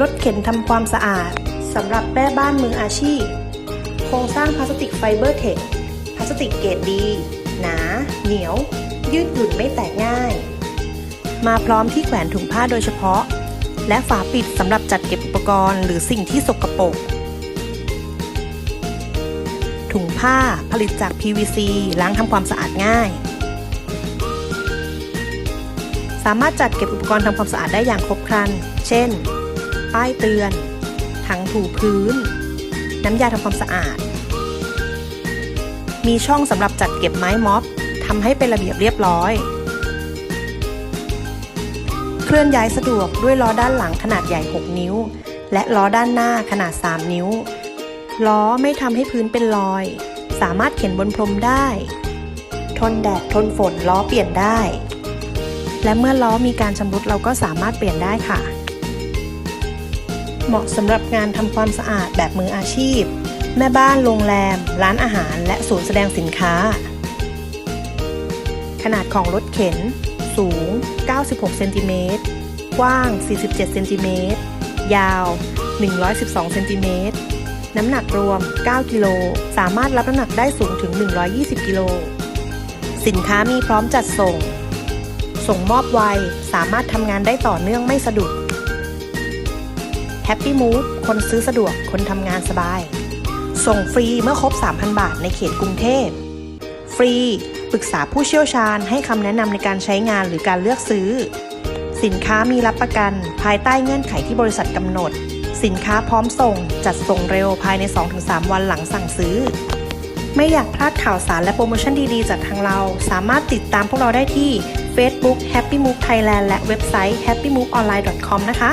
รถเข็นทำความสะอาดสำหรับแม่บ้านมืออาชีพ โครงสร้างพลาสติกไฟเบอร์เทคพลาสติกเกรดดี หนา เหนียว ยืดหยุ่นไม่แตกง่าย มาพร้อมที่แขวนถุงผ้าโดยเฉพาะ และฝาปิดสำหรับจัดเก็บอุปกรณ์หรือสิ่งที่สกปรกถุงผ้าผลิตจาก PVC ล้างทำความสะอาดง่าย สามารถจัดเก็บอุปกรณ์ทำความสะอาดได้อย่างครบครัน เช่น ป้ายเตือน ถังถูพื้น น้ำยาทำความสะอาด มีช่องสำหรับจัดเก็บไม้ม็อบทำให้เป็นระเบียบเรียบร้อย เคลื่อนย้ายสะดวกด้วยล้อด้านหลังขนาดใหญ่ 6 นิ้ว และล้อด้านหน้าขนาด 3 นิ้ว ล้อไม่ทำให้พื้นเป็นรอย สามารถเข็นบนพรมได้ ทนแดดทนฝนล้อเปลี่ยนได้ และเมื่อล้อมีการชำรุดเราก็สามารถเปลี่ยนได้ค่ะ เหมาะสำหรับงานทำความสะอาดแบบมืออาชีพ แม่บ้านโรงแรม ร้านอาหาร และศูนย์แสดงสินค้า ขนาดของรถเข็น สูง 96 เซนติเมตร กว้าง 47 เซนติเมตร ยาว 112 เซนติเมตร น้ำหนักรวม 9 กิโล สามารถรับน้ำหนักได้สูงถึง 120 กิโล สินค้ามีพร้อมจัดส่ง ส่งมอบไว สามารถทำงานได้ต่อเนื่องไม่สะดุด Happy Move คนซื้อสะดวกคนทำงานสบาย ส่งฟรีเมื่อครบ 3,000 บาทในเขตกรุงเทพ ฟรี ปรึกษาผู้เชี่ยวชาญให้คำแนะนำในการใช้งานหรือการเลือกซื้อ สินค้ามีรับประกัน ภายใต้เงื่อนไขที่บริษัทกำหนด สินค้าพร้อมส่ง จัดส่งเร็วภายใน 2-3 วันหลังสั่งซื้อ ไม่อยากพลาดข่าวสารและโปรโมชั่นดีๆ จากทางเรา สามารถติดตามพวกเราได้ที่ Facebook Happy Move Thailand และเว็บไซต์ happymoveonline.com นะคะ